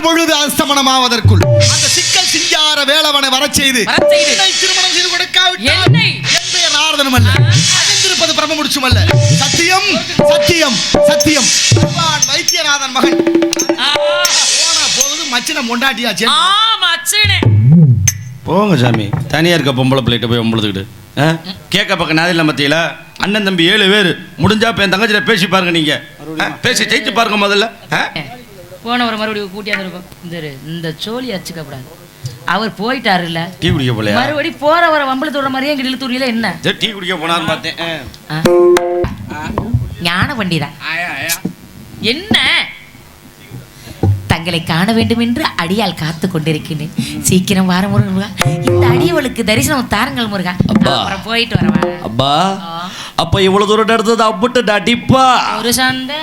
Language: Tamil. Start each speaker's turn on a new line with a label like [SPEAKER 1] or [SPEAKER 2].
[SPEAKER 1] பொழுது அஸ்தமனமாவதற்குள். அந்த சிக்கல் சிங்கார வேலவனை வரச் செய்து திருமணம் செய்து கொடுக்காவிட்டால்
[SPEAKER 2] என்னை?
[SPEAKER 1] என் பெயர் நாரதனும் அல்ல அறிந்திருப்பது பிரம்ம முடிச்சும் அல்ல சத்தியம் சத்தியம் சத்தியம். பகவான் வைத்தியநாதன் மகன்.
[SPEAKER 2] ஆ,
[SPEAKER 1] போனா போகுது மச்சின மொண்டாட்டியாச்சு.
[SPEAKER 3] போங்க சாமி. தனியாக இருக்க பொம்பளை பிள்ளைகிட்ட போய் பொம்பளத்துக்கிட்டு ஆ? கேட்க பக்கம் நாதில் மத்தியில் அண்ணன் தம்பி ஏழு பேர். முடிஞ்சா இப்போ என் தங்கச்சியில் பேசி பாருங்க நீங்கள் பேசி ஜெயிச்சு பாருங்க முதல்ல.
[SPEAKER 2] போனவரை மறுபடியும் கூட்டியாந்து இருக்கும் இந்த இந்த சோழி அச்சுக்க கூடாது அவர் போயிட்டாருல்ல.
[SPEAKER 3] டீ குடிக்க போலையா?
[SPEAKER 2] மறுபடி போறவரை வம்பளத்து விடுற மாதிரியே எங்க இழுத்தூரியில என்ன?
[SPEAKER 3] டீ குடிக்க போனான்னு பார்த்தேன்?
[SPEAKER 2] ஞான பண்டிதா என்ன? தங்களை காண வேண்டும் என்று அடியால் காத்து கொண்டிருக்கின்றேன் சீக்கிரம் வார முருகா. இந்த அடியவளுக்கு தரிசனம் தாருங்கள் முருகா.
[SPEAKER 3] அப்பா.
[SPEAKER 2] அப்புறம் போயிட்டு வரவா?
[SPEAKER 3] அப்பா. அப்ப இவ்வளவு தூரம் நடந்தது அம்பிட்டு அடிப்பா
[SPEAKER 2] ஒரு காட்டு